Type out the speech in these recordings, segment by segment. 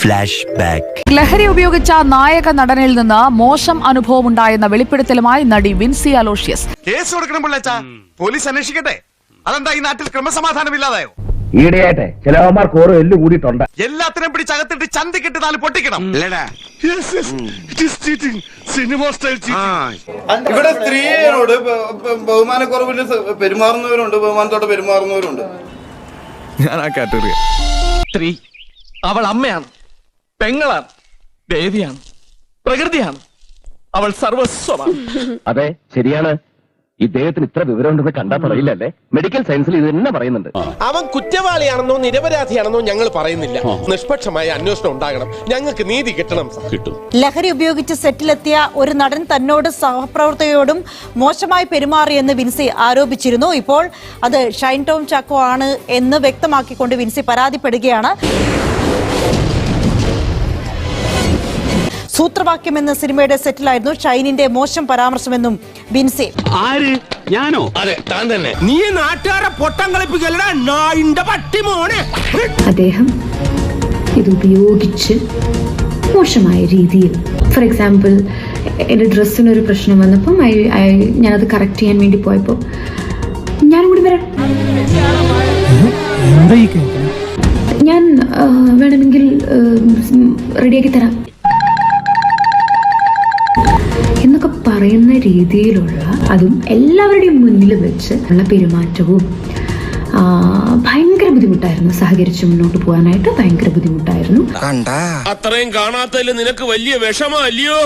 Flash back ലഹരി ഉപയോഗിച്ച നായക നടനിൽ നിന്ന് മോശം അനുഭവം ഉണ്ടായെന്ന വെളിപ്പെടുത്തലുമായി നടി വിൻസി അലോഷ്യസ്. കേസ് കൊടുക്കണം പിള്ളേച്ചാ. പോലീസ് അന്വേഷിക്കട്ടെ. അതെന്താ ഈ നാട്ടിൽ ക്രമസമാധാനം ഇല്ലാതായോ ഈയിടെയായിട്ട് ചിലവന്മാർക്ക് ഓരോ എല്ല് കൂടിയിട്ടുണ്ട്. പിടിച്ച് അകത്തിട്ട് ചന്തിക്കിട്ട് നാല് പൊട്ടിക്കണം. ഇവിടെ സ്ത്രീയോട് ബ- ബ- ബഹുമാനക്കുറവിൽ സ- പെരുമാറുന്നവരുണ്ട്. ബഹുമാനത്തോടെ പെരുമാറുന്നവരുണ്ട്. ഞാൻ ആ കാറ്റഗറി. സ്ത്രീ. അവൾ അമ്മയാണ്. പെങ്ങളാണ് ദേവിയാണ് പ്രകൃതിയാണ്. അവൾ സർവസ്വമാണ്. അതെ ശരിയാണ്. ഇദ്ദേഹത്തിന് ഇത്ര വിവരമുണ്ടെന്ന് കണ്ടാ പറയില്ലല്ലേ? മെഡിക്കൽ സയൻസിൽ ഇത് തന്നെ പറയുന്നുണ്ട്. അവൻ കുറ്റവാളിയാണെന്നോ നിരപരാധിയാണെന്നോ ഞങ്ങൾ പറയുന്നില്ല. നിഷ്പക്ഷമായ അന്വേഷണം ഉണ്ടാകണം. ഞങ്ങൾക്ക് നീതി കിട്ടണം കിട്ടും. ലഹരി ഉപയോഗിച്ച് സെറ്റിലെത്തിയ ഒരു നടൻ തന്നോട് സഹപ്രവർത്തകയോടും മോശമായി പെരുമാറിയെന്ന് വിൻസി ആരോപിച്ചിരുന്നു. ഇപ്പോൾ അത് ഷൈൻ ടോം ചാക്കോ ആണ് എന്ന് വ്യക്തമാക്കിക്കൊണ്ട് വിൻസി പരാതിപ്പെടുകയാണ്. സൂത്രവാക്യം എന്ന സിനിമയുടെ സെറ്റിലായിരുന്നു ഷൈനിന്റെ മോശം പരാമർശമെന്നും ബിൻസി. ആര്? ഞാനോ? അതെ താൻ തന്നെ. നീ നാട്ടുകാരെ പൊട്ടം കളിപ്പിക്കലടാ പട്ടി മോനെ. അദ്ദേഹം ഇത് ഉപയോഗിച്ച് മോശമായ രീതിയിൽ ഫോർ എക്സാമ്പിൾ എന്റെ ഡ്രസ്സിനൊരു പ്രശ്നം വന്നപ്പം ഐ ഐ ഞാനത് കറക്റ്റ് ചെയ്യാൻ വേണ്ടി പോയപ്പോൾ ഞാനും കൂടി വരാം. ഞാൻ വേണമെങ്കിൽ റെഡിയാക്കി തരാം. പറയുന്ന രീതിയിലുള്ള അതും എല്ലാവരുടെയും മുന്നിൽ വെച്ച് ഉള്ള പെരുമാറ്റവും ഭയങ്കര ബുദ്ധിമുട്ടായിരുന്നു സഹകരിച്ച് മുന്നോട്ട് പോകാനായിട്ട്. ഭയങ്കര ബുദ്ധിമുട്ടായിരുന്നു. അത്രയും കാണാത്തതിൽ നിനക്ക് വലിയ വിഷമല്ലയോ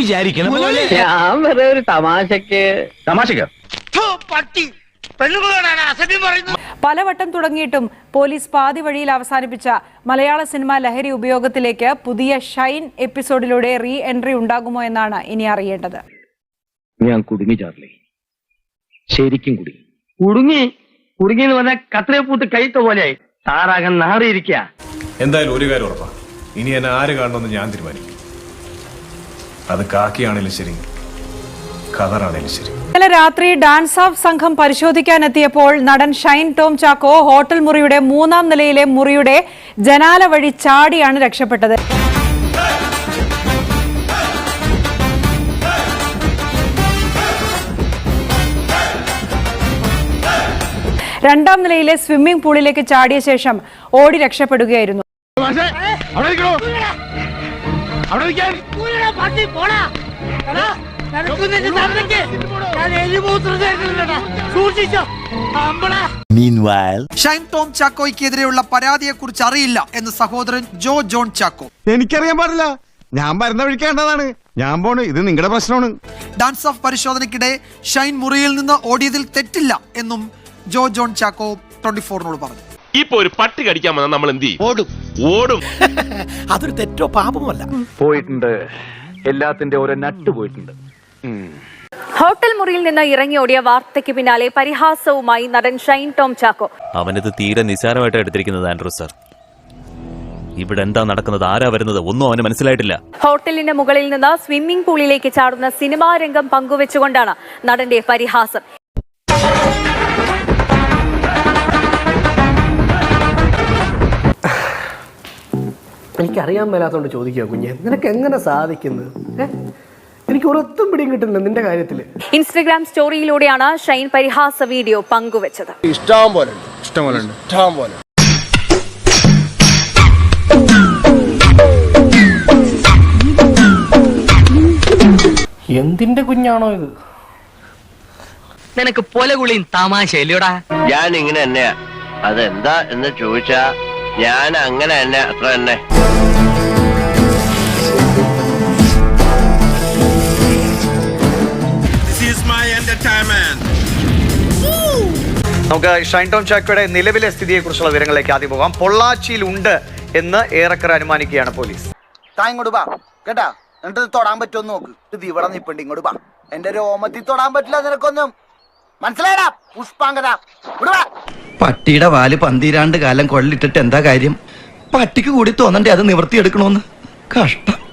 വിചാരിക്കണം. ഞാൻ വെറുതെ ഒരു തമാശക്ക് തമാശക്ക്? പലവട്ടം തുടങ്ങിയിട്ടും പോലീസ് പാതി വഴിയിൽ അവസാനിപ്പിച്ച മലയാള സിനിമ ലഹരി ഉപയോഗത്തിലേക്ക് പുതിയ ഷൈൻ എപ്പിസോഡിലൂടെ റീ എൻട്രി ഉണ്ടാകുമോ എന്നാണ് ഇനി അറിയേണ്ടത്. ഞാൻ കുടുങ്ങി ചാർലി. ശരിക്കും കുടുങ്ങി. കുടുങ്ങി? കുടുങ്ങി എന്ന് പറഞ്ഞാൽ കത്രയെ പൂത്ത് കൈത്ത പോലെയായി സാറാകൻ നാറിയിരിക്കുക എന്തായാലും ഒരു കാര്യം ഉറപ്പാ. ഇനി എന്നെ ആര് കാണണമെന്ന് ഞാൻ തീരുമാനിക്കും. അത് കാക്കിയാണെങ്കിലും ശരി. ശരി. ഇന്നലെ രാത്രി ഡാൻസ് ഓഫ് സംഘം പരിശോധിക്കാനെത്തിയപ്പോൾ നടൻ ഷൈൻ ടോം ചാക്കോ ഹോട്ടൽ മുറിയുടെ മൂന്നാം നിലയിലെ മുറിയുടെ ജനാല വഴി ചാടിയാണ് രക്ഷപ്പെട്ടത്. രണ്ടാം നിലയിലെ സ്വിമ്മിംഗ് പൂളിലേക്ക് ചാടിയ ശേഷം ഓടി രക്ഷപ്പെടുകയായിരുന്നു. Meanwhile, ഷൈൻ ടോം ചാക്കോയ്ക്കെതിരെയുള്ള പരാതിയെക്കുറിച്ച് അറിയില്ല എന്ന് സഹോദരൻ ജോ ജോൺ ചാക്കോ. എനിക്കറിയാൻ പാടില്ല. ഞാൻ വരുന്ന വിളിക്കേണ്ടതാണ് ഞാൻ പോണ്. ഇത് നിങ്ങളുടെ പ്രശ്നമാണ്. ഡാൻസ് ഓഫ് പരിശോധനയ്ക്കിടെ ഷൈൻ മുറിയിൽ നിന്ന് ഓടിയതിൽ തെറ്റില്ല എന്നും ജോ ജോൺ ചാക്കോ ട്വന്റി ഫോറിനോട് പറഞ്ഞു. ഇപ്പൊ ഒരു പട്ടി കടിക്കാൻ വന്നാൽ നമ്മൾ എന്ത് ചെയ്യും? ഓടും. ഓടും. അതൊരു തെറ്റോ പാപമല്ല പോയിട്ടുണ്ട്. എല്ലാത്തിന്റെ ഓരോ നട്ട് പോയിട്ടുണ്ട്. ഹോട്ടൽ മുറിയിൽ നിന്ന് ഇറങ്ങി ഓടിയ വാർത്തയ്ക്ക് പിന്നാലെ പരിഹാസവുമായി നടൻ ഷൈൻ ടോം ചാക്കോ. അവനിത് തീരെ നിസാരമായിട്ട് എടുത്തിരിക്കുന്നത് ആൻഡ്രൂ സർ. ഇവിടെ എന്താ നടക്കുന്നത് ആരാ വരുന്നത് ഒന്നും അവന് മനസ്സിലായിട്ടില്ല. ഹോട്ടലിന്റെ മുകളിൽ നിന്ന് സ്വിമ്മിംഗ് പൂളിലേക്ക് ചാടുന്ന സിനിമാ രംഗം പങ്കുവെച്ചുകൊണ്ടാണ് നടന്റെ പരിഹാസം. എനിക്കറിയാൻ മേലാത്തോണ്ട് ചോദിക്കുക കുഞ്ഞെ. നിനക്ക് എങ്ങനെ സാധിക്കുന്നു ഏ? എനിക്ക് ഒരൊത്തും പിടിയും കിട്ടുന്നില്ല നിന്റെ കാര്യത്തിൽ. ഇൻസ്റ്റഗ്രാം സ്റ്റോറിയിലൂടെയാണ് ഷൈൻ പരിഹാസ വീഡിയോ പങ്കുവച്ചത്. ഇഷ്ടം പോലെ ഇഷ്ടം പോലെ ഇഷ്ടം പോലെ. എന്തിന്റെ കുഞ്ഞാണോ ഇത്? നിനക്ക് പൊലകുളിയും തമാശയില്ലടാ. ഞാൻ ഇങ്ങനെ തന്നെയാ. അതെന്താ എന്ന് ചോദിച്ചാ ഞാൻ അങ്ങനെ തന്നെ അത്ര തന്നെ. നമുക്ക് ഷൈൻ ടോം ചാക്കോയുടെ നിലവിലെ സ്ഥിതിയെക്കുറിച്ചുള്ള വിവരങ്ങളിലേക്ക് ആദ്യം പോകാം. പൊള്ളാച്ചിയിൽ ഉണ്ട് എന്ന് ഏറെക്കുറെ അനുമാനിക്കുകയാണ് പോലീസ്. താ ഇങ്ങോട്ട് ബാ കേട്ടാ? എന്നിട്ട് തൊടാൻ പറ്റുമോ നോക്ക്. ഇത് ഇവിടെ നിപ്പുണ്ട്. ഇങ്ങോട്ട് വാ. എന്റെ രോമത്തിൽ തൊടാൻ പറ്റില്ല നിനക്കൊന്നും. മനസ്സിലായടാ? പുഷ്പാങ്കത. വാ. പട്ടിയുടെ വാൽ പന്തിരാണ്ട് കാലം കൊള്ളിട്ടിട്ട് എന്താ കാര്യം? പട്ടിക്ക് കൂടി തോന്നണ്ടേ അത് നിവർത്തിയെടുക്കണോന്ന്? കഷ്ടം.